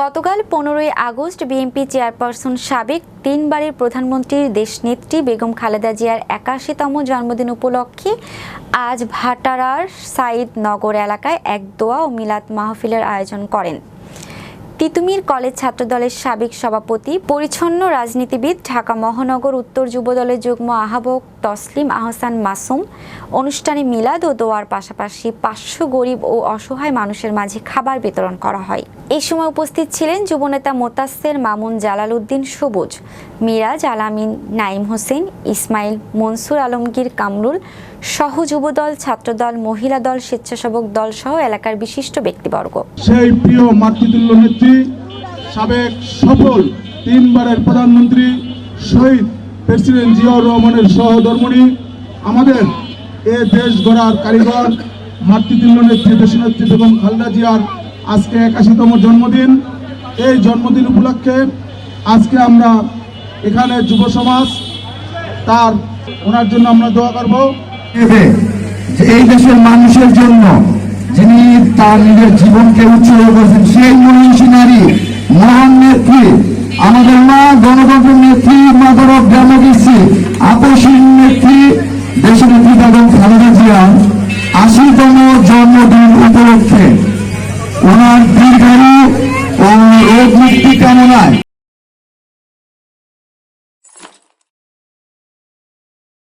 গতকাল পনেরোই August BNP chairperson সাবেক তিনবারের প্রধানমন্ত্রীর দেশনেত্রী বেগম খালেদা জিয়ার একাশিতম জন্মদিন উপলক্ষে আজ ভাটারার সাইদ নগর এলাকায় এক দোয়া ও মিলাদ মাহফিলের আয়োজন করেন। তিতুমির কলেজ ছাত্রদলের সাবেক সভাপতি, পরিচ্ছন্ন রাজনীতিবিদ ঢাকা মহানগর উত্তর যুবদলের যুগ্ম আহ্বায়ক তসলিম আহসান মাসুম। অনুষ্ঠানে মিলাদ ও দোয়ার পাশাপাশি পাঁচশো গরিব ও অসহায় মানুষের মাঝে খাবার বিতরণ করা হয়। এই সময় উপস্থিত ছিলেন যুবনেতা মোতাসের মামুন জালাল উদ্দিন সবুজ, মিরাজ আলামিন নাইম হোসেন, ইসমাইল মনসুর আলমগীর কামরুল সহ যুবদল, ছাত্রদল, মহিলা দল, স্বেচ্ছাসেবক দল সহ এলাকার বিশিষ্ট ব্যক্তিবর্গ। সেই প্রিয় নেত্রী সাবেক সফল তিনবারের প্রধানমন্ত্রী শহীদ প্রেসিডেন্ট জিয়াউর রহমানের সহধর্মণী, আমাদের এ দেশ গড়ার কারিগর মাতৃতুল্য নেত্রী দেশনেত্রী বেগম খালদা জিয়ার আজকে একাশিতম জন্মদিন। এই জন্মদিন উপলক্ষে আজকে আমরা এখানে যুব সমাজ, তার, ওনার জন্য আমরা দোয়া করব। এই দেশের মানুষের জন্য যিনি তার নিজের জীবনকে উৎসর্গ করেছেন, সেই মনীষী নারী, মহান নেত্রী, আমাদের মা গণতন্ত্রের নেত্রী মাদার অফ ডেমোক্রেসি আপসীন নেত্রী দেশের নেত্রী বেগম খালেদা জিয়া, আশিতম জন্মদিন উপলক্ষে ওনার দীর্ঘায়ু ও রোগ মুক্তি কামনায়